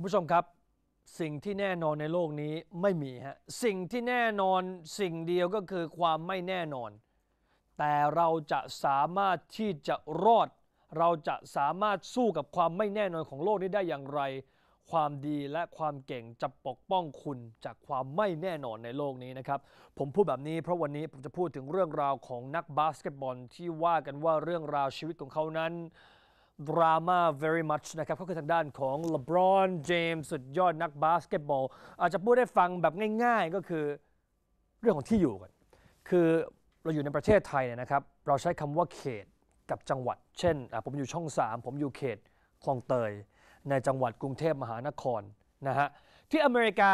คุณผู้ชมครับ สิ่งที่แน่นอนในโลกนี้ไม่มีฮะสิ่งที่แน่นอนสิ่งเดียวก็คือความไม่แน่นอน แต่เราจะสามารถที่จะรอด เราจะสามารถสู้กับความไม่แน่นอนของโลกนี้ได้อย่างไร ความดีและความเก่งจะปกป้องคุณจากความไม่แน่นอนในโลกนี้นะครับ ผมพูดแบบนี้เพราะวันนี้ผมจะพูดถึงเรื่องราวของนักบาสเกตบอลที่ว่ากันว่าเรื่องราวชีวิตของเขานั้น ดราม่า very much นะครับก็คือทางด้านของ LeBron James สุดยอดนักบาสเกตบอล อาจจะพูดได้ฟังแบบง่ายๆ ก็คือเรื่องของที่อยู่กันคือเราอยู่ในประเทศไทยเนี่ยนะครับ เราใช้คำว่าเขตกับจังหวัด เช่น ผมอยู่ช่อง 3 ผมอยู่เขตคลองเตย ในจังหวัดกรุงเทพมหานครนะฮะที่อเมริกา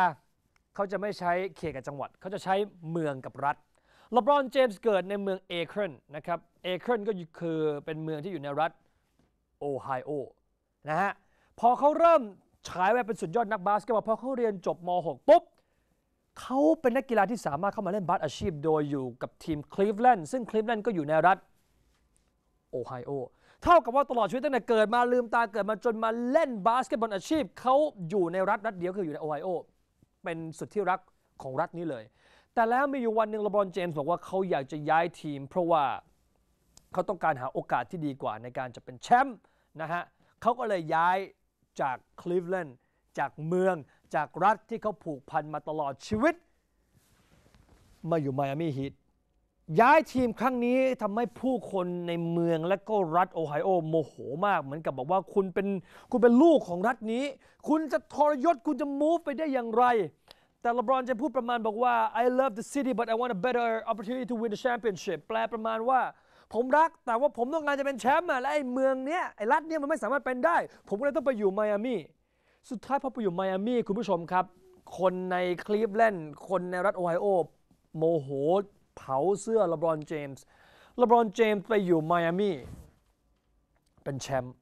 เขาจะไม่ใช้เขตกับจังหวัด เขาจะใช้เมืองกับรัฐล e b รอนเจมส์เกิดในเมืองเอเครนนะครับเอเครนก็คือเป็นเมืองที่อยู่ในรัฐ โอไฮโอนะฮะพอเขาเริ่มฉายแววเป็นสุดยอดนักบาสเกตบอลพอเขาเรียนจบม .6 ปุ๊บเขาเป็นนักกีฬาที่สามารถเข้ามาเล่นบาสอาชีพ โดยอยู่กับทีมคลีฟแลนด์ซึ่งคลีฟแลนด์ก็อยู่ในรัฐโอไฮโอเท่ากับว่าตลอดชีวิตตั้งแต่เกิดมาลืมตาเกิดมาจนมาเล่นบาสเกตบอลอาชีพเขาอยู่ในรัฐรัฐเดียวคืออยู่ในโอไฮโอเป็นสุดที่รักของรัฐนี้เลย แต่แล้วมีอยู่วันหนึ่งลบรอนเจมส์บอกว่าเขาอยากจะย้ายทีม เพราะว่าเขาต้องการหาโอกาสที่ดีกว่าในการจะเป็นแชมป์ นะฮะเขาก็เลยย้ายจากคลีฟแลนด์จากเมืองจากรัฐที่เขาผูกพันมาตลอดชีวิต มาอยู่ไมอามีฮีทย้ายทีมครั้งนี้ทำให้ผู้คนในเมืองและก็รัฐโอไฮโอโมโหมาก เหมือนกับบอกว่าคุณเป็นคุณเป็นลูกของรัฐนี้ คุณจะทรยศคุณจะ move ไปได้อย่างไร แต่ลบรอนจะพูดประมาณบอกว่า I love the city but I want a better opportunity to win the championship แปลประมาณว่า ผมรักแต่ว่าผมต้องการจะเป็นแชมป์อะและไอ้เมืองเนี้ยไอ้รัฐเนี้ยมันไม่สามารถเป็นได้ ผมก็เลยต้องไปอยู่ไมอามี่สุดท้ายพอไปอยู่ไมอามี่คุณผู้ชมครับ คนในคลีฟแลนด์คนในรัฐโอไฮโอโมโหเผาเสื้อลบรอนเจมส์ลบรอนเจมส์ไปอยู่ไมอามี่เป็นแชมป์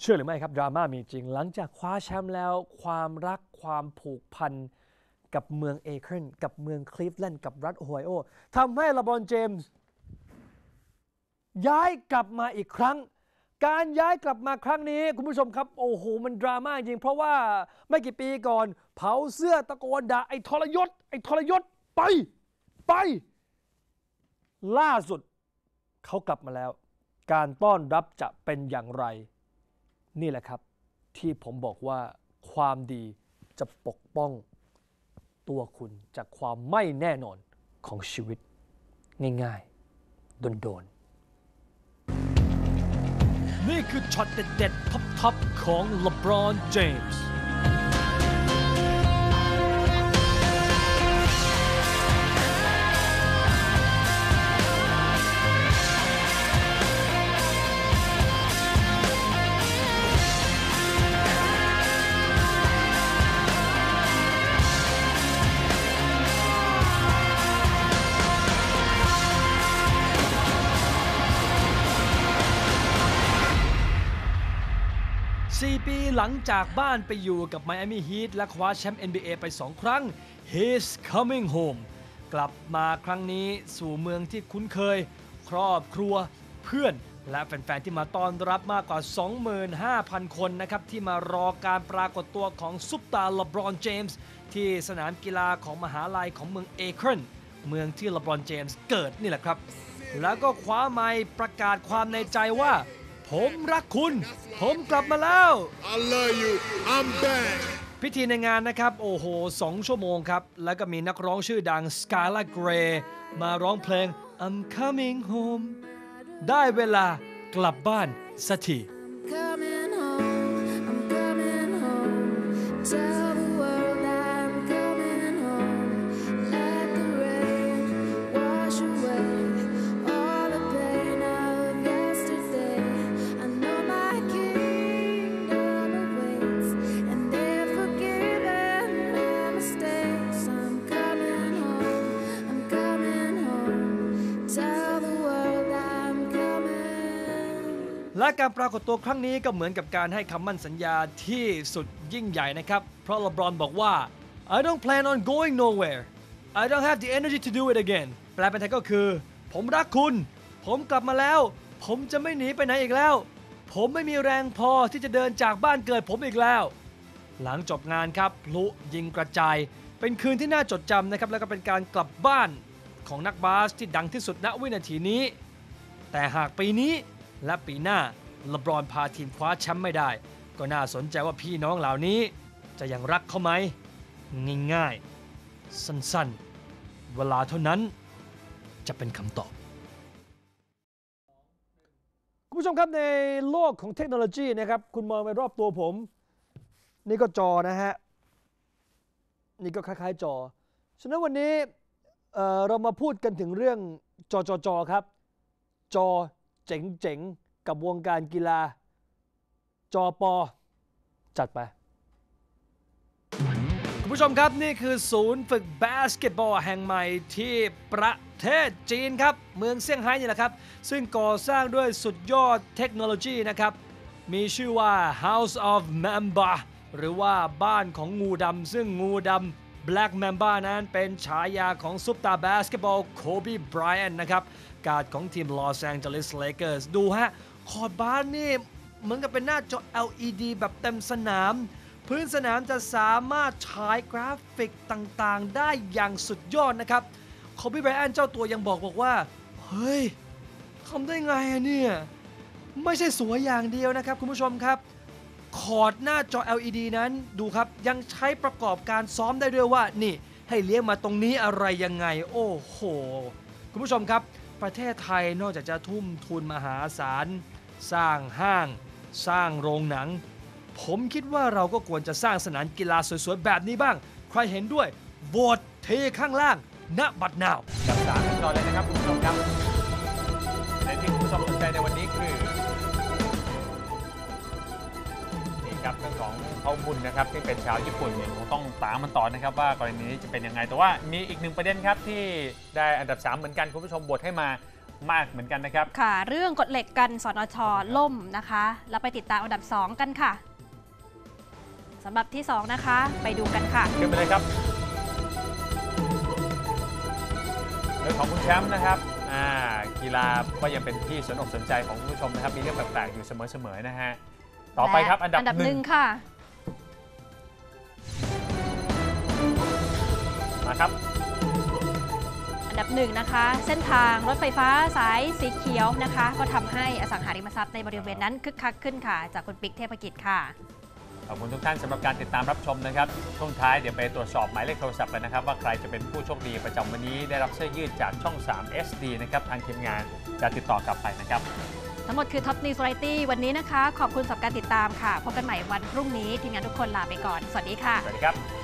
เชื่อหรือไม่ครับดราม่ามีจริง หลังจากคว้าแชมป์แล้ว ความรักความผูกพันกับเมืองเอเครนกับเมืองคลีฟแลนด์กับรัฐโอไฮโอทำให้ลบรอนเจมส์ ย้ายกลับมาอีกครั้ง การย้ายกลับมาครั้งนี้ คุณผู้ชมครับ โอ้โห มันดราม่าจริง เพราะว่าไม่กี่ปีก่อน เผาเสื้อตะโกนด่าไอ้ทรยศ ไอ้ทรยศ ไป ไป ล่าสุดเขากลับมาแล้ว การต้อนรับจะเป็นอย่างไร นี่แหละครับ ที่ผมบอกว่าความดีจะปกป้องตัวคุณจากความไม่แน่นอนของชีวิต ง่ายๆ โดนๆ นี่คือช็อตเด็ดๆท็อปๆของ LeBron James ปีหลังจากบ้านไปอยู่กับ Miami Heat และคว้าแชมป์ NBA ไป 2 ครั้ง He's coming home กลับมาครั้งนี้สู่เมืองที่คุ้นเคย ครอบครัวเพื่อนและแฟน ๆ ที่มาต้อนรับมากกว่า 25,000 คนนะครับ ที่มารอการปรากฏตัวของซุปตาล e b รอนเจมส์ที่สนามกีฬาของมหาลัยของเมืองเอเครนเมืองที่ล e b รอนเจมส์เกิดนี่แหละครับ แล้วก็คว้าไมค์ประกาศความในใจว่า ผมรักคุณ ผมกลับมาแล้ว I love you. I'm back. พิธีในงานนะครับ โอ้โห2ชั่วโมงครับ แล้วก็มีนักร้องชื่อดัง Skylar Grey มาร้องเพลง I'm coming home ได้เวลากลับบ้านสักที coming home, I'm coming home. Tell และการปรากฏตัวครั้งนี้ก็เหมือนกับการให้คำมั่นสัญญาที่สุดยิ่งใหญ่นะครับ เพราะล e b รอนบอกว่า I don't plan on going nowhere I don't have the energy to do it again แปลเป็นไทยก็คือ ผมรักคุณ ผมกลับมาแล้ว ผมจะไม่หนีไปไหนอีกแล้ว ผมไม่มีแรงพอที่จะเดินจากบ้านเกิดผมอีกแล้ว หลังจบงานครับพลุยิงกระจาย เป็นคืนที่น่าจดจำนะครับ แล้วก็เป็นการกลับบ้านของนักบาสที่ดังที่สุดณวินาทีนี้ แต่หากปีนี้และปีหน้า เลบรอนพาทีมคว้าแชมป์ไม่ได้ ก็น่าสนใจว่าพี่น้องเหล่านี้ จะยังรักเขาไหม ง่ายๆ สั้นๆ เวลาเท่านั้นจะเป็นคำตอบคุณผู้ชมครับในโลกของเทคโนโลยีนะครับคุณมองไปรอบตัวผม นี่ก็จอนะฮะ นี่ก็คล้ายๆจอ ฉะนั้นวันนี้เออเรามาพูดกันถึงเรื่องจอจอจอครับ จอเจ๋งๆ กับวงการกีฬา จอปอจัดไป คุณผู้ชมครับนี่คือศูนย์ฝึกบาสเกตบอลแห่งใหม่ที่ประเทศจีนครับ เมืองเซี่ยงไฮ้นี่แหละครับ ซึ่งก่อสร้างด้วยสุดยอดเทคโนโลยีนะครับ มีชื่อว่า House of Mamba หรือว่าบ้านของงูดำซึ่งงูดำ Black Mamba นั้นเป็นฉายาของซุปตาร์บาสเกตบอลโคบีไบรอันนะครับ การ์ดของทีม Los Angeles Lakers ดูฮะ คอร์ดบาสนี่เหมือนกับเป็นหน้าจอ LED แบบเต็มสนาม พื้นสนามจะสามารถฉายกราฟิกต่างๆ ได้อย่างสุดยอดนะครับโคบีไบรอันเจ้าตัวยังบอกบอกว่า เฮ้ยทำได้ไงอะเนี่ย ไม่ใช่สวยอย่างเดียวนะครับ คุณผู้ชมครับ คอร์ดหน้าจอ LED นั้นดูครับยังใช้ประกอบการซ้อมได้ด้วยว่า นี่ให้เลี้ยงมาตรงนี้อะไรยังไง โอ้โห คุณผู้ชมครับ ประเทศไทยนอกจากจะทุ่มทุนมหาศาล สร้างห้าง สร้างโรงหนัง ผมคิดว่าเราก็ควรจะสร้างสนามกีฬาสวยๆ แบบนี้บ้าง ใครเห็นด้วยโหวตเทข้างล่างณบัดนาวกับสามขั้นตอนเลยนะครับคุณผู้ชมครับและที่คุณผู้ชมสนใจในวันนี้คือนี่ครับเรื่องของเขาบุญนะครับที่เป็นชาวญี่ปุ่นเนี่ยคงต้องตามมันต่อนะครับ ว่ากรณีนี้จะเป็นยังไงแต่ว่ามีอีกหนึ่งประเด็นครับที่ได้อันดับ 3 เหมือนกันคุณผู้ชมบทให้มา มากเหมือนกันนะครับ ค่ะ เรื่องกฎเหล็กกันสนชล่มนะคะแล้วไปติดตามอันดับ 2 กันค่ะสำหรับที่ 2 นะคะ ไปดูกันค่ะขึ้นไปเลยครับเรื่องของคุณแชมป์นะครับอ่ากีฬาก็ยังเป็นที่สนอกสนใจของคุณผู้ชมนะครับ มีเรื่องแปลกๆอยู่เสมอๆนะฮะต่อไปครับอันดับอันดับหหนึ่นึ่งงค่ะมาครับอัน ดับหนึ่งนะคะ เส้นทางรถไฟฟ้าสายสีเขียวนะคะ ก็ทำให้อสังหาริมทรัพย์ในบริเวณนั้นคึกคักขึ้นค่ะ จากคุณปิ๊กเทพกิจค่ะ ขอบคุณทุกท่านสำหรับการติดตามรับชมนะครับ ช่วงท้ายเดี๋ยวไปตรวจสอบหมายเลขโทรศัพท์กันนะครับ ว่าใครจะเป็นผู้โชคดีประจำวันนี้ได้รับเสื้อยืดจากช่อง 3 SD นะครับทางทีมงานจะติดต่อกลับไปนะครับทั้งหมดคือ Top News Variety วันนี้นะคะ ขอบคุณสำหรับการติดตามค่ะ พบกันใหม่วันพรุ่งนี้ทีมงานทุกคนลาไปก่อน สวัสดีค่ะ สวัสดีครับ